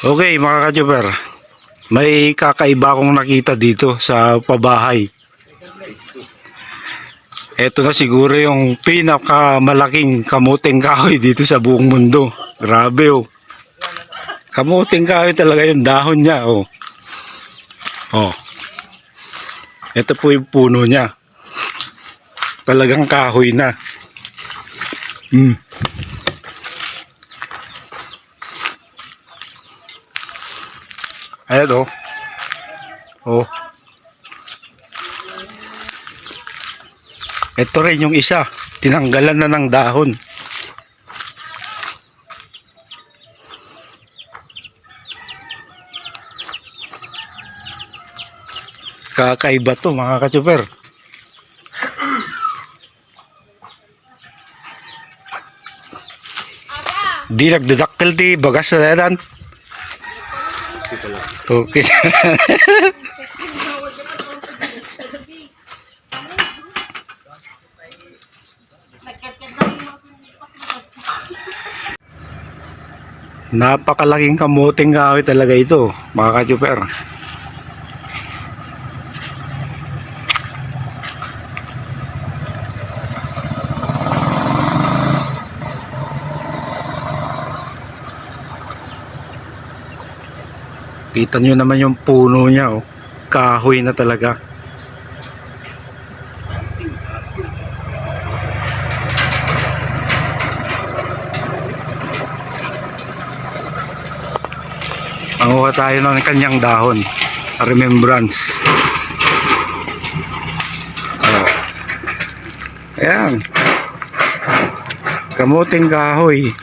Okay mga kajuper, may kakaiba akong nakita dito sa pabahay. Ito na siguro yung pinakamalaking kamuting kahoy dito sa buong mundo. Grabe oh. Kamuting kahoy talaga yung dahon niya oh. Oh. Ito po yung puno niya. Talagang kahoy na. Hmm. Ayan oh. Oh. Ito rin yung isa. Tinanggalan na ng dahon. Kakaiba to mga kachuper. Di nagdadakkel di bagas sa dadan. Okay. Napakalaking kamuting kahoy talaga ito, mga kachuper. Kita nyo naman yung puno niya, oh. kahoy na talaga. Manguha tayo ng kanyang dahon. Remembrance. Oh. Ayan. Kamuting kahoy.